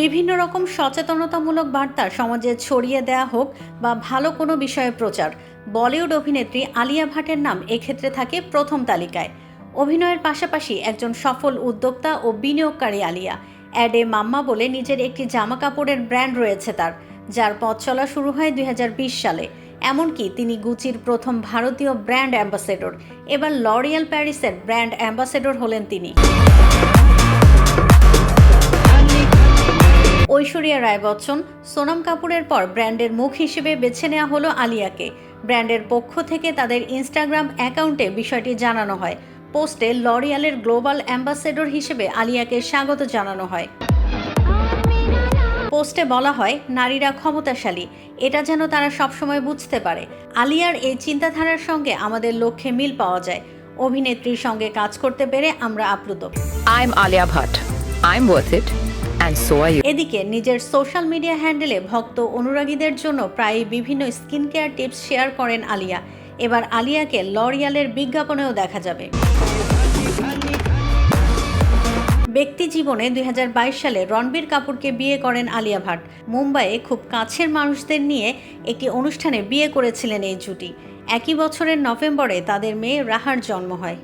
বিভিন্ন রকম সচেতনতামূলক বার্তা সমাজে ছড়িয়ে দেয়া হোক বা ভালো কোনো বিষয়ে প্রচার। বলিউড অভিনেত্রী আলিয়া ভাটের নাম এক্ষেত্রে থাকে প্রথম তালিকায়। অভিনয়ের পাশাপাশি একজন সফল উদ্যোক্তা ও বিনিয়োগকারী আলিয়া। অ্যাডে মাম্মা বলে নিজের একটি জামা কাপড়ের ব্র্যান্ড রয়েছে তার, যার পথ চলা শুরু হয় দুই হাজার বিশ সালে। এমনকি তিনি গুচির প্রথম ভারতীয় ব্র্যান্ড অ্যাম্বাসেডর। এবার লরিয়াল প্যারিসের ব্র্যান্ড অ্যাম্বাসেডর হলেন তিনি। ঐশ্বরিয়া রায় বচ্চন সোনাম কাপুরের পর ব্র্যান্ডের মুখ হিসেবে বেছে নেওয়া হলো আলিয়াকে। ব্র্যান্ডের পক্ষ থেকে তাদের ইনস্টাগ্রাম অ্যাকাউন্টে বিষয়টি জানানো হয়। পোস্টে লরিয়ালের গ্লোবাল অ্যাম্বাসেডর হিসেবে আলিয়াকে স্বাগত জানানো হয়। পোস্টে বলা হয় নারীরা ক্ষমতাশালী। এটা যেন তারা সবসময় বুঝতে পারে। আলিয়ার এই চিন্তাধারার সঙ্গে আমাদের লক্ষ্যে মিল পাওয়া যায়। অভিনেত্রীর সঙ্গে কাজ করতে পেরে আমরা আপ্লুত। I'm Alia Bhatt. I'm worth it, এদিকে নিজের সোশ্যাল মিডিয়া হ্যান্ডেলে ভক্ত অনুরাগীদের জন্য প্রায়ই বিভিন্ন স্কিন কেয়ার টিপস শেয়ার করেন আলিয়া। এবার আলিয়াকে লরিয়ালের বিজ্ঞাপনেও দেখা যাবে। ব্যক্তি জীবনে দু হাজার বাইশ সালে রণবীর কাপুরকে বিয়ে করেন আলিয়া ভাট। মুম্বাইয়ে খুব কাছের মানুষদের নিয়ে একটি অনুষ্ঠানে বিয়ে করেছিলেন এই জুটি। একই বছরের নভেম্বরে তাদের মেয়ে রাহার জন্ম হয়।